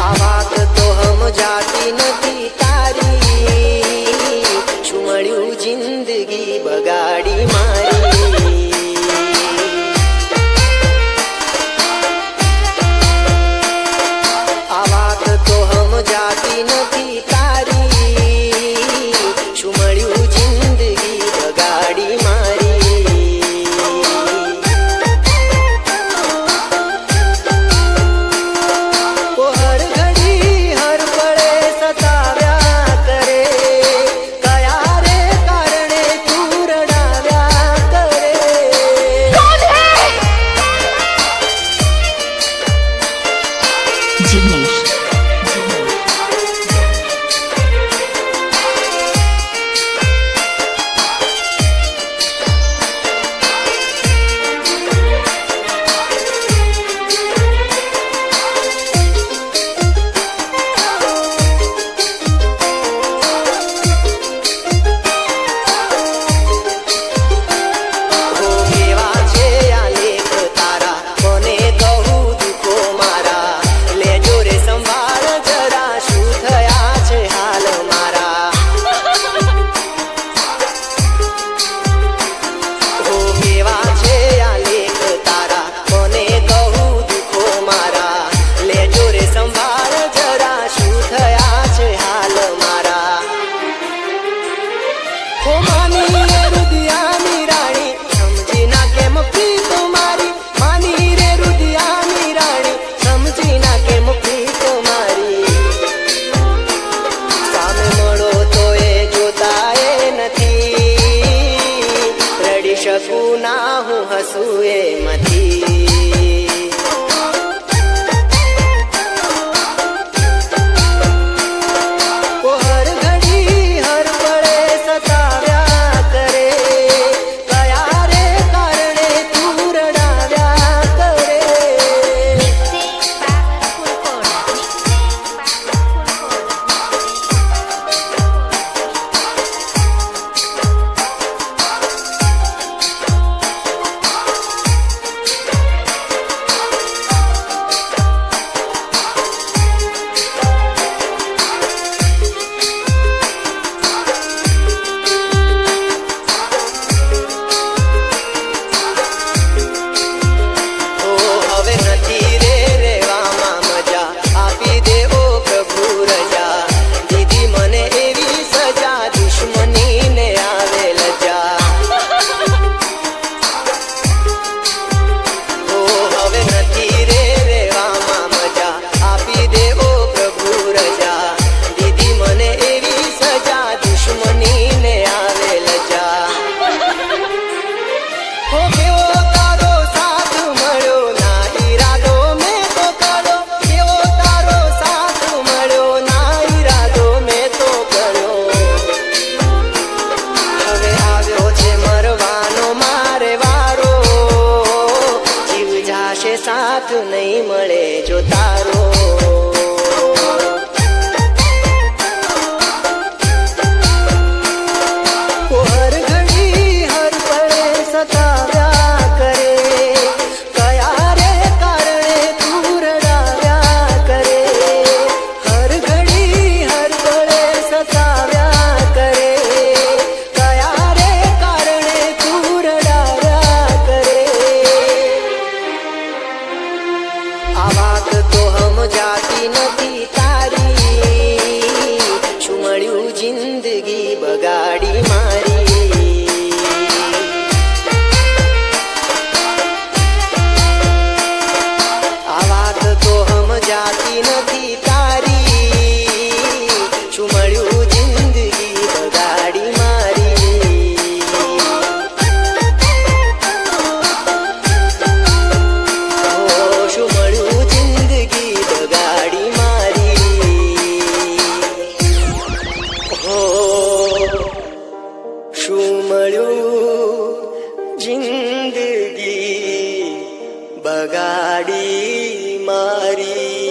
આ તો હમ જાતી નથી તારી. શું મળ્યું જિંદગી જિંદગી બગાડી जिंदगी बगाड़ी मारी